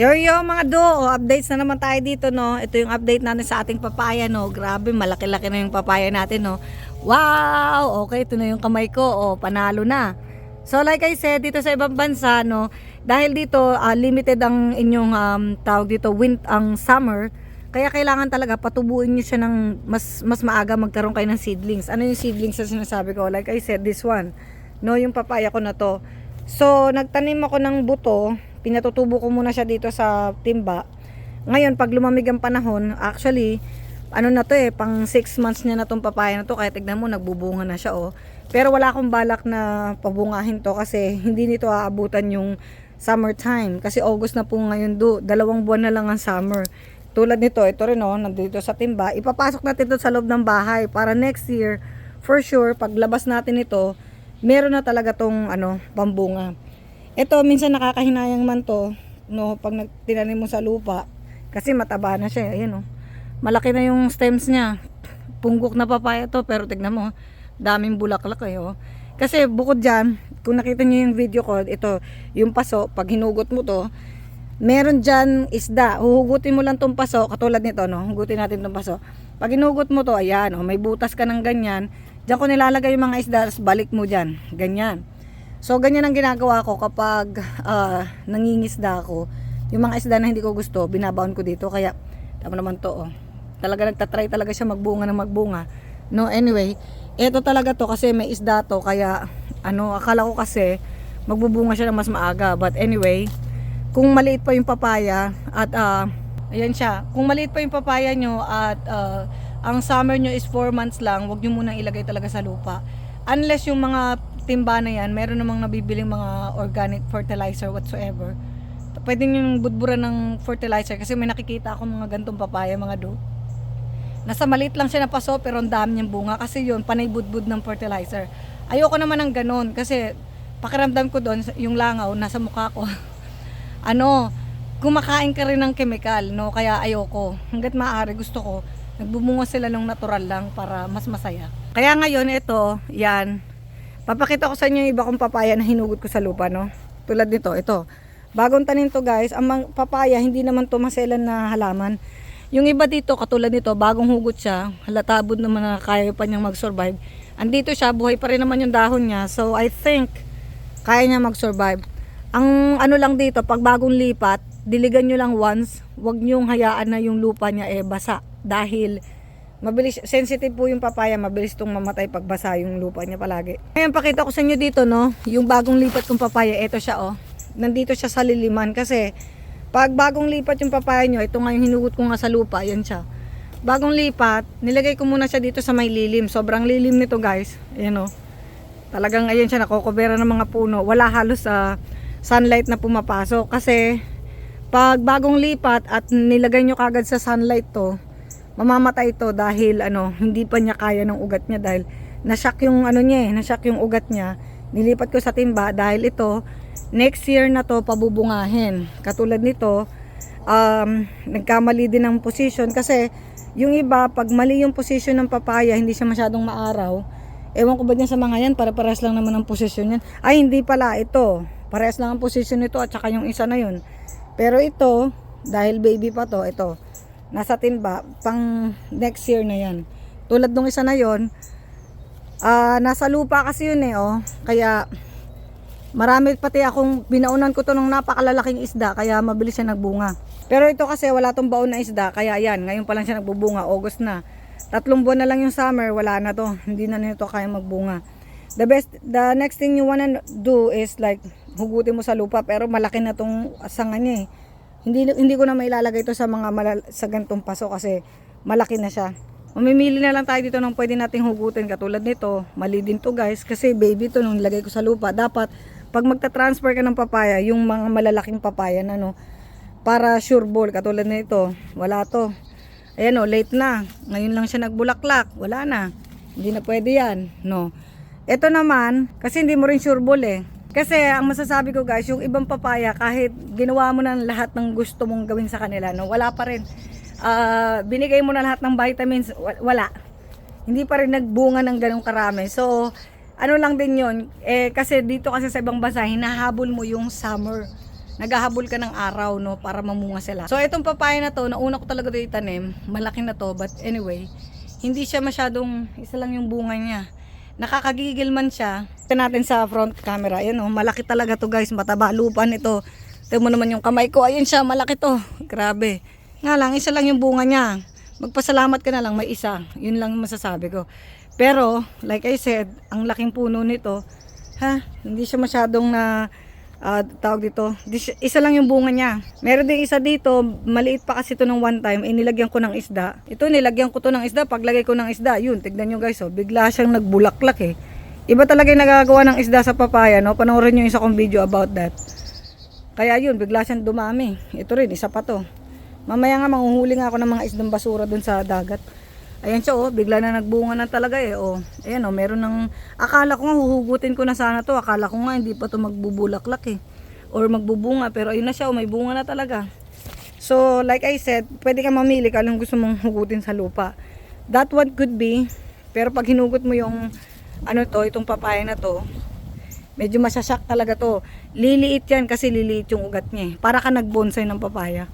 Yo yo mga do, oh, updates na naman tayo dito no. Ito yung update natin sa ating papaya no. Grabe, malaki-laki na yung papaya natin no. Wow! Okay, ito na yung kamay ko. Oh, panalo na. So like I said, dito sa ibang bansa no, dahil dito ah, limited ang inyong um, tawag dito wind ang summer, kaya kailangan talaga patubuin niyo siya ng mas mas maaga magkaroon kayo ng seedlings. Ano yung seedlings na sinasabi ko? Like I said, this one. No, yung papaya ko na to. So, nagtanim ako ng buto, pinatutubo ko muna siya dito sa timba. Ngayon, pag lumamig ang panahon, actually, ano na to eh, pang 6 months niya na tong papaya na to, kaya tignan mo, nagbubunga na siya oh. Pero wala akong balak na pabungahin to kasi hindi nito aabutan yung summertime. Kasi August na po ngayon do, dalawang buwan na lang ang summer. Tulad nito, ito rin oh, nandito sa timba. Ipapasok natin ito sa loob ng bahay para next year, for sure, paglabas natin ito, meron na talaga tong ano, pambunga. Ito, minsan nakakahinayang man to, no, pag tinanim mo sa lupa, kasi mataba na siya, ayan oh. Malaki na yung stems niya. Punggok na papaya to, pero tignan mo, daming bulaklak eh, oh. Kasi bukod dyan, kung nakita niyo yung video ko, ito, yung paso, pag hinugot mo to, meron dyan isda. Huhugutin mo lang tong paso, katulad nito, no? Hugutin natin tong paso. Pag hinugot mo to, ayan, oh, may butas ka ng ganyan. Diyan ko nilalagay yung mga isda, tapos balik mo dyan. Ganyan. So, ganyan ang ginagawa ko kapag ah, nangingisda ako. Yung mga isda na hindi ko gusto, binabaon ko dito. Kaya, tama naman to, oh. Talaga nagtatry talaga siya magbunga ng magbunga. No, anyway, eto talaga to kasi may isda to. Kaya, ano, akala ko kasi magbubunga siya ng mas maaga. But anyway, kung maliit pa yung papaya at ah, ayan siya, kung maliit pa yung papaya nyo at ah, ang summer nyo is 4 months lang, wag nyo munang ilagay talaga sa lupa. Unless yung mga timba na yan, meron namang nabibiling mga organic fertilizer whatsoever. Pwede nyo budburan ng fertilizer kasi may nakikita ako mga gantong papaya, mga do. Nasa maliit lang siya na paso pero ang dami niyang bunga kasi yun, panay budbud ng fertilizer. Ayoko naman ng ganun kasi pakiramdam ko doon, yung langaw nasa mukha ko. ano, kumakain ka rin ng chemical, no? Kaya ayoko. Hanggat maaari gusto ko, nagbumunga sila ng natural lang para mas masaya. Kaya ngayon, ito, yan. Papakita ko sa inyo yung iba kong papaya na hinugot ko sa lupa, no? Tulad nito, ito. Bagong tanim to guys, ang papaya, hindi naman to maselan na halaman. Yung iba dito, katulad nito, bagong hugot siya, halatabod naman na kaya pa niyang mag-survive. Andito siya, buhay pa rin naman yung dahon niya. So, I think, kaya niya mag-survive. Ang ano lang dito, pag bagong lipat, diligan nyo lang once, wag nyong hayaan na yung lupa niya eh basa. Dahil, mabilis, sensitive po yung papaya, mabilis tong mamatay pag basa yung lupa niya palagi. Ngayon, pakita ko sa inyo dito, no, yung bagong lipat kong papaya, ito siya, oh. Nandito siya sa liliman kasi, pag bagong lipat yung papaya nyo, ito nga yung hinugot ko nga sa lupa, yan siya. Bagong lipat, nilagay ko muna siya dito sa may lilim. Sobrang lilim nito guys. Ayan o. Talagang ayan siya nakokobera ng mga puno. Wala halos sa sunlight na pumapasok. Kasi pag bagong lipat at nilagay nyo kagad sa sunlight to, mamamatay to dahil ano, hindi pa niya kaya ng ugat niya dahil nashock yung ano niya eh, nashock yung ugat niya. Nilipat ko sa timba dahil ito, next year na to pabubungahin. Katulad nito, um, nagkamali din ng position kasi yung iba, pag mali yung position ng papaya, hindi siya masyadong maaraw. Ewan ko ba dyan sa mga yan, para parehas lang naman ang position yan. Ay, hindi pala, ito. Parehas lang ang position nito at saka yung isa na yun. Pero ito, dahil baby pa to, ito, nasa timba, pang next year na yan. Tulad nung isa na yon ah nasa lupa kasi yun eh, oh. Kaya, Marami pati akong binaunan ko to ng napakalalaking isda kaya mabilis siya nagbunga. Pero ito kasi wala tong baon na isda kaya yan, ngayon pa lang siya nagbubunga, August na. Tatlong buwan na lang yung summer, wala na to. Hindi na nito kaya magbunga. The best, the next thing you wanna do is like hugutin mo sa lupa pero malaki na tong sanga niya eh. Hindi, hindi ko na mailalagay to sa mga malal- sa gantong paso kasi malaki na siya. Mamimili na lang tayo dito ng pwede nating hugutin katulad nito. Mali din to guys kasi baby to nung nilagay ko sa lupa. Dapat pag magta-transfer ka ng papaya, yung mga malalaking papaya na no, para sure ball katulad nito, wala to. Ayan o, late na. Ngayon lang siya nagbulaklak. Wala na. Hindi na pwede yan. No. Ito naman, kasi hindi mo rin sure ball eh. Kasi ang masasabi ko guys, yung ibang papaya, kahit ginawa mo na lahat ng gusto mong gawin sa kanila, no, wala pa rin. Ah, binigay mo na lahat ng vitamins, wa- wala. Hindi pa rin nagbunga ng ganong karami. So, ano lang din yon eh, kasi dito kasi sa ibang bansa, hinahabol mo yung summer. naghahabol ka ng araw no para mamunga sila. So itong papaya na to, nauna ko talaga ito itanim, malaki na to but anyway, hindi siya masyadong isa lang yung bunga niya. Nakakagigil man siya. Ito natin sa front camera. Ayan oh, malaki talaga to guys, mataba lupa nito. Tignan mo naman yung kamay ko, ayun siya, malaki to. Grabe. Nga lang, isa lang yung bunga niya. Magpasalamat ka na lang, may isa. Yun lang masasabi ko. Pero, like I said, ang laking puno nito, ha, hindi siya masyadong na ah, tawag dito, isa lang yung bunga niya. Meron din isa dito, maliit pa kasi ito nung one time, eh ko ng isda. Ito nilagyan ko to ng isda, paglagay ko ng isda, yun, tignan nyo guys, oh, bigla siyang nagbulaklak eh. Iba talaga yung nagagawa ng isda sa papaya, no? Panoorin nyo yung isa kong video about that. Kaya yun, bigla siyang dumami. Ito rin, isa pa to. Mamaya nga, manguhuli nga ako ng mga isdang basura dun sa dagat. Ayan siya, oh, bigla na nagbunga na talaga eh, oh. Ayan, oh, meron ng, akala ko nga, huhugutin ko na sana to. Akala ko nga, hindi pa to magbubulaklak eh. Or magbubunga, pero ayun na siya, oh, may bunga na talaga. So, like I said, pwede ka mamili ka lang gusto mong hugutin sa lupa. That one could be, pero pag hinugot mo yung, ano to, itong papaya na to, medyo masasyak talaga to. Liliit yan kasi liliit yung ugat niya eh. Para ka nagbonsay ng papaya.